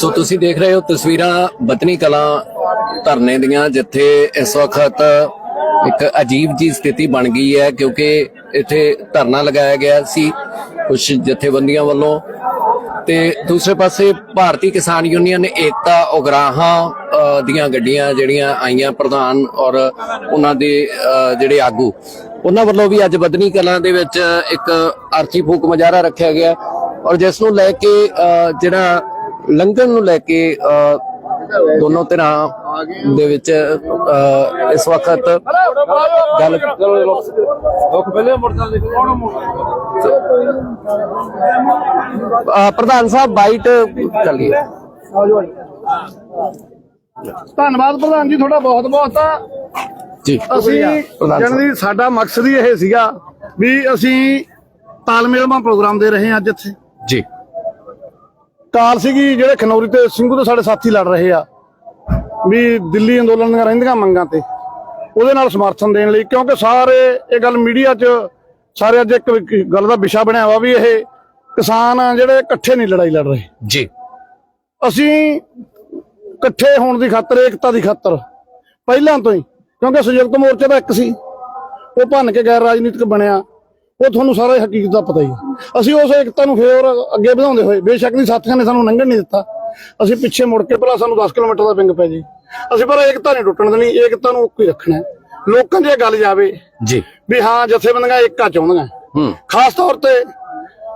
ਸੋ ਤੁਸੀਂ ਦੇਖ ਰਹੇ ਹੋ ਤਸਵੀਰਾਂ ਬਤਨੀ ਕਲਾਂ ਧਰਨੇ ਦੀਆਂ, ਜਿੱਥੇ ਇਸ ਵਕਤ ਇੱਕ ਅਜੀਬ ਜੀ ਸਥਿਤੀ ਬਣ ਗਈ ਹੈ, ਕਿਉਂਕਿ ਇੱਥੇ ਧਰਨਾ ਲਗਾਇਆ ਗਿਆ ਸੀ ਕੁਝ ਜਥੇਬੰਦੀਆਂ ਵੱਲੋਂ। ਤੇ ਦੂਸਰੇ ਪਾਸੇ ਭਾਰਤੀ ਕਿਸਾਨ ਯੂਨੀਅਨ, ਏਕਤਾ, ਉਗਰਾਹਾਂ ਦੀਆਂ ਗੱਡੀਆਂ ਜਿਹੜੀਆਂ ਆਈਆਂ ਪ੍ਰਧਾਨ ਔਰ ਉਹਨਾਂ ਦੇ ਜਿਹੜੇ ਆਗੂ। ਉਹਨਾਂ ਵੱਲੋਂ ਵੀ ਅੱਜ ਬਦਨੀ ਕਲਾਂ ਦੇ ਵਿੱਚ ਇੱਕ ਅਰਥੀ ਫੂਕ ਮੁਜ਼ਾਹਰਾ ਰੱਖਿਆ ਗਿਆ। ਔਰ ਜਿਸ ਨੂੰ ਲੈ ਕੇ ਜਿਹੜਾ ਲੰਘਣ ਨੂੰ ਲੈ ਕੇ ਦੋਨੋਂ ਧਿਰਾਂ ਦੇ ਵਿੱਚ ਇਸ ਵਕਤ ਗੱਲ ਪ੍ਰਧਾਨ ਸਾਹਿਬ ਬਾਈਟ ਚੱਲੀਏ। ਧੰਨਵਾਦ ਪ੍ਰਧਾਨ ਜੀ ਤੁਹਾਡਾ ਬਹੁਤ ਬਹੁਤ ਜੀ। ਅਸੀਂ। ਜਨਦੀ ਸਾਡਾ ਮਕਸਦ ਹੀ ਇਹ ਸੀਗਾ ਵੀ ਅਸੀਂ ਤਾਲਮੇਲਮਾ ਪ੍ਰੋਗਰਾਮ ਦੇ ਰਹੇ ਹਾਂ ਅੱਜ ਇੱਥੇ। ਜੀ। ਕਾਲ ਸੀਗੀ ਜਿਹੜੇ ਖਨੌਰੀ ਤੇ ਸਿੰਘੂ ਤੋਂ ਸਾਡੇ ਸਾਥੀ ਲੜ ਰਹੇ ਆ ਵੀ ਦਿੱਲੀ ਅੰਦੋਲਨ ਦੀਆਂ ਰਹਿੰਦੀਆਂ ਮੰਗਾਂ ਤੇ ਉਹਦੇ ਨਾਲ ਸਮਰਥਨ ਦੇਣ ਲਈ ਕਿਉਂਕਿ ਸਾਰੇ ਇਹ ਗੱਲ ਮੀਡੀਆ 'ਚ ਸਾਰੇ ਅੱਜ ਇੱਕ ਗੱਲ ਦਾ ਵਿਸ਼ਾ ਬਣਿਆ ਵਾ ਵੀ ਇਹ ਕਿਸਾਨ ਆ ਜਿਹੜੇ ਇਕੱਠੇ ਨਹੀਂ ਲੜਾਈ ਲੜ ਰਹੇ। ਜੀ। ਅਸੀਂ ਇਕੱਠੇ ਹੋਣ ਦੀ ਖਾਤਰ ਏਕਤਾ ਦੀ ਖਾਤਰ ਪਹਿਲਾਂ ਤੋਂ ਹੀ ਕਿਉਂਕਿ ਸੰਯੁਕਤ ਮੋਰਚਾ ਦਾ ਇੱਕ ਸੀ ਉਹ ਭੰਨ ਕੇ ਗੈਰ ਰਾਜਨੀਤਿਕ ਬਣਿਆ। ਉਹ ਤੁਹਾਨੂੰ ਸਾਰਾ ਹਕੀਕਤ ਦਾ ਪਤਾ ਹੀ ਹੈ। ਅਸੀਂ ਉਸ ਏਕਤਾ ਨੂੰ ਫੇਰ ਅੱਗੇ ਵਧਾਉਂਦੇ ਹੋਏ ਬੇਸ਼ੱਕ ਦੀ ਸਾਥੀਆਂ ਨੇ ਸਾਨੂੰ ਲੰਘਣ ਨਹੀਂ ਦਿੱਤਾ। ਅਸੀਂ ਪਿੱਛੇ ਮੁੜ ਕੇ ਭਲਾ ਸਾਨੂੰ 10 ਕਿਲੋਮੀਟਰ ਦਾ ਪਿੰਗ ਪੈ ਜੀ। ਅਸੀਂ ਪਰ ਏਕਤਾ ਨਹੀਂ ਟੁੱਟਣ ਦੇਣੀ ਏਕਤਾ ਨੂੰ ਉੱਕੋ ਹੀ ਰੱਖਣਾ। ਲੋਕਾਂ ਦੀ ਗੱਲ ਜਾਵੇ ਜੀ। ਵੀ ਹਾਂ ਜਥੇਬੰਦੀਆਂ ਏਕਾ ਚਾਹੁੰਦੀਆਂ ਖਾਸ ਤੌਰ ਤੇ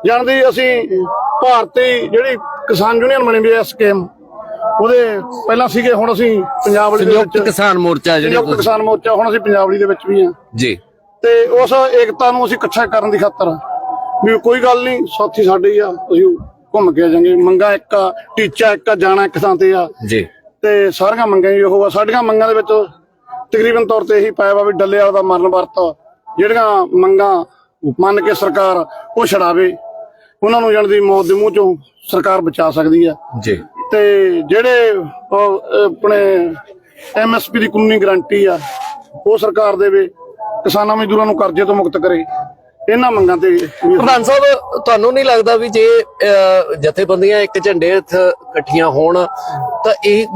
ਜਾਣਦੀ ਅਸੀਂ ਭਾਰਤੀ ਜਿਹੜੀ ਕਿਸਾਨ ਯੂਨੀਅਨ ਬਣੀ ਵੀ ਐ ਸਕੀਮ ਉਹਦੇ ਪਹਿਲਾਂ ਸੀਗੇ ਹੁਣ ਅਸੀਂ ਪੰਜਾਬ ਵਾਲੀ ਦੇ ਵਿੱਚ ਕਿਸਾਨ ਮੋਰਚਾ ਜਿਹੜੇ ਕਿਸਾਨ ਮੋਰਚਾ ਹੁਣ ਅਸੀਂ ਪੰਜਾਬ ਵਾਲੀ ਦੇ ਵਿੱਚ ਵੀ ਆ ਜੀ। ਤੇ ਉਸ ਏਕਤਾ ਨੂੰ ਅਸੀਂ ਇਕੱਠਾ ਕਰਨ ਦੀ ਖਾਤਰ ਵੀ ਕੋਈ ਗੱਲ ਨਹੀਂ ਸਾਥੀ ਸਾਡੇ ਹੀ ਆ ਅਸੀਂ ਘੁੰਮ ਕੇ ਆ ਜਾਾਂਗੇ ਮੰਗਾ ਇੱਕ ਆ ਟੀਚਾ ਇੱਕ ਆ ਜਾਣਾ ਇੱਕ ਥਾਂ ਤੇ ਆ। ਜੀ। ਤੇ ਸਾਰੀਆਂ ਮੰਗਾਂ ਹੀ ਉਹ ਆ। ਸਾਡੀਆਂ ਮੰਗਾਂ ਦੇ ਵਿੱਚ ਤਕਰੀਬਨ ਤੌਰ ਤੇ ਇਹੀ ਪਾਇਆ ਵਾ ਵੀ ਡੱਲੇ ਵਾਲਾ ਦਾ ਮਰਨ ਵਰਤ ਜਿਹੜੀਆਂ ਮੰਗਾਂ ਮੰਨ ਕੇ ਸਰਕਾਰ ਉਹ ਛਡਾਵੇ ਉਹਨਾਂ ਨੂੰ ਜਾਣ ਦੀ ਮੌਤ ਦੇ ਮੂੰਹ ਚੋਂ ਸਰਕਾਰ ਬਚਾ ਸਕਦੀ ਆ। ਜੀ। ਤੇ ਜਿਹੜੇ ਆਪਣੇ ਐਮਐਸਪੀ ਦੀ ਕਾਨੂੰਨੀ ਗਾਰੰਟੀ ਆ ਉਹ ਸਰਕਾਰ ਦੇਵੇ। ਕਿਸਾਨਾਂ ਮਜ਼ਦੂਰਾਂ ਨੂੰ ਕਰਜ਼ੇ ਤੋਂ ਮੁਕਤ ਕਰੇ, ਇਹਨਾਂ ਮੰਗਾਂ ਤੇ ਪ੍ਰਧਾਨ ਸਾਹਿਬ, ਤੁਹਾਨੂੰ ਨਹੀਂ ਲੱਗਦਾ ਵੀ ਜੇ ਜਥੇਬੰਦੀਆਂ ਇੱਕ ਝੰਡੇ ਇਕੱਠੀਆਂ ਹੋਣ, ਤਾਂ ਇਹ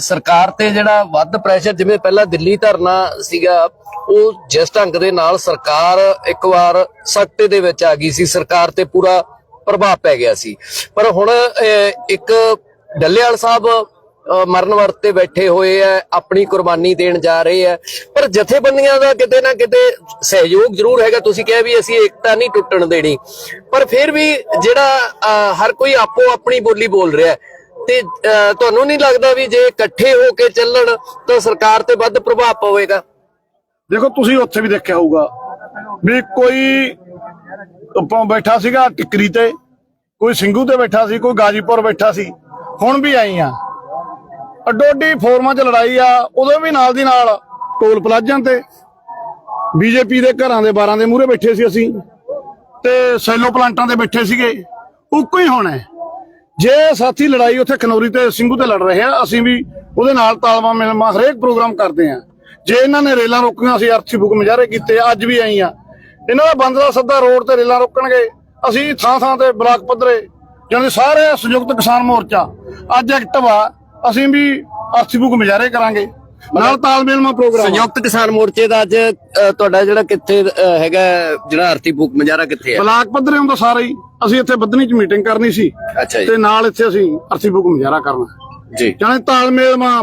ਸਰਕਾਰ ਤੇ ਜਿਹੜਾ ਵੱਧ ਪ੍ਰੈਸ਼ਰ ਜਿਵੇਂ ਪਹਿਲਾਂ ਦਿੱਲੀ ਧਰਨਾ ਸੀਗਾ, ਉਹ ਜਿਸ ਢੰਗ ਦੇ ਨਾਲ ਸਰਕਾਰ ਇੱਕ ਵਾਰ ਸੱਤੇ ਦੇ ਵਿੱਚ ਆ ਗਈ ਸੀ, ਸਰਕਾਰ ਤੇ ਪੂਰਾ ਪ੍ਰਭਾਵ ਪੈ ਗਿਆ ਸੀ। ਪਰ ਹੁਣ ਇੱਕ ਡੱਲੇਵਾਲ ਸਾਹਿਬ ਮਰਨ ਵਰਤ ਤੇ ਬੈਠੇ ਹੋਏ ਆ, ਆਪਣੀ ਕੁਰਬਾਨੀ ਦੇਣ ਜਾ ਰਹੇ ਆ ਪਰ ਜਥੇਬੰਦੀਆਂ ਦਾ ਕਿਤੇ ਨਾ ਕਿਤੇ ਸਹਿਯੋਗ ਜ਼ਰੂਰ ਹੈਗਾ। ਤੁਸੀਂ ਕਿਹਾ ਵੀ ਅਸੀਂ ਏਕਤਾ ਨਹੀਂ ਟੁੱਟਣ ਦੇਣੀ। ਪਰ ਫਿਰ ਵੀ ਜਿਹੜਾ ਹਰ ਕੋਈ ਆਪੋ ਆਪਣੀ ਬੋਲੀ ਬੋਲ ਰਿਹਾ ਤੇ ਤੁਹਾਨੂੰ ਨਹੀਂ ਲੱਗਦਾ ਵੀ ਜੇ ਇਕੱਠੇ ਹੋ ਕੇ ਚੱਲਣ ਤਾਂ ਸਰਕਾਰ ਤੇ ਵੱਧ ਪ੍ਰਭਾਵ ਪਵੇਗਾ? ਦੇਖੋ, ਤੁਸੀਂ ਉੱਥੇ ਵੀ ਦੇਖਿਆ ਹੋਊਗਾ ਵੀ ਕੋਈ ਉੱਪਰੋਂ ਬੈਠਾ ਸੀਗਾ ਟਿਕਰੀ ਤੇ, ਕੋਈ ਸਿੰਘੂ ਤੇ ਬੈਠਾ ਸੀ, ਕੋਈ ਗਾਜੀਪੁਰ ਬੈਠਾ ਸੀ। ਹੁਣ ਵੀ ਆਈ ਆ। ਅੱਡੋਡੀ ਫੋਰਮਾਂ 'ਚ ਲੜਾਈ ਆ, ਉਦੋਂ ਵੀ ਨਾਲ ਦੀ ਨਾਲ ਟੋਲ ਪਲਾਜ਼ਾਂ ਤੇ ਬੀਜੇਪੀ ਦੇ ਘਰਾਂ ਦੇ ਬਾਰਾਂ ਦੇ ਮੂਹਰੇ ਬੈਠੇ ਸੀ ਅਸੀਂ ਤੇ ਸੈਲੋ ਪਲਾਂਟਾਂ ਤੇ ਬੈਠੇ ਸੀਗੇ। ਉੱਕੋ ਹੀ ਹੋਣਾ ਜੇ ਸਾਥੀ ਲੜਾਈ ਉੱਥੇ ਖਨੌਰੀ ਤੇ ਸਿੰਘੂ ਤੇ ਲੜ ਰਹੇ ਆ, ਅਸੀਂ ਵੀ ਉਹਦੇ ਨਾਲ ਤਾਲਮਾ ਮਿਲਮਾ ਹਰੇਕ ਪ੍ਰੋਗਰਾਮ ਕਰਦੇ ਆ। ਜੇ ਇਹਨਾਂ ਨੇ ਰੇਲਾਂ ਰੋਕੀਆਂ, ਅਸੀਂ ਅਰਥੀ ਬੁੱਕ ਮੁਜ਼ਾਹਰੇ ਕੀਤੇ ਅੱਜ ਵੀ ਆਈ ਆ। ਇਹਨਾਂ ਦਾ ਬੰਦ ਦਾ ਸੱਦਾ ਰੋਡ ਤੇ ਰੇਲਾਂ ਰੋਕਣਗੇ। ਅਸੀਂ ਥਾਂ ਥਾਂ ਤੇ ਬਲਾਕ ਪੱਧਰੇ ਜਾਨੀ ਸਾਰੇ ਸੰਯੁਕਤ ਕਿਸਾਨ ਮੋਰਚਾ, ਅੱਜ ਐਕਟਿਵ ਆ। ਅਸੀਂ ਵੀ ਅਰਥੀ ਬੁੱਕ ਮੁਜ਼ਾਹਰੇ ਕਰਾਂਗੇ। ਨਾਲ ਤਾਲਮੇਲ ਮਾ ਪ੍ਰੋਗਰਾਮ। ਸੰਯੁਕਤ ਕਿਸਾਨ ਮੋਰਚੇ ਦਾ ਅੱਜ ਤੁਹਾਡਾ ਜਿਹੜਾ ਕਿੱਥੇ ਹੈਗਾ ਜਿਹੜਾ ਆਰਤੀ ਬੁੱਕ ਮਜਾਰਾ ਕਿੱਥੇ ਹੈ? ਬਲਾਕ ਪੱਧਰੇ ਹੁੰਦਾ ਸਾਰੇ ਹੀ। ਅਸੀਂ ਇੱਥੇ ਬੱਦਨੀ ਚ ਮੀਟਿੰਗ ਕਰਨੀ ਸੀ। ਅੱਛਾ ਜੀ। ਤੇ ਨਾਲ ਇੱਥੇ ਅਸੀਂ ਅਰਥੀ ਬੁੱਕ ਮੁਜ਼ਾਹਰਾ ਕਰਨਾ। ਜੀ। ਜਾਨੀ ਤਾਲਮੇਲ ਮਾ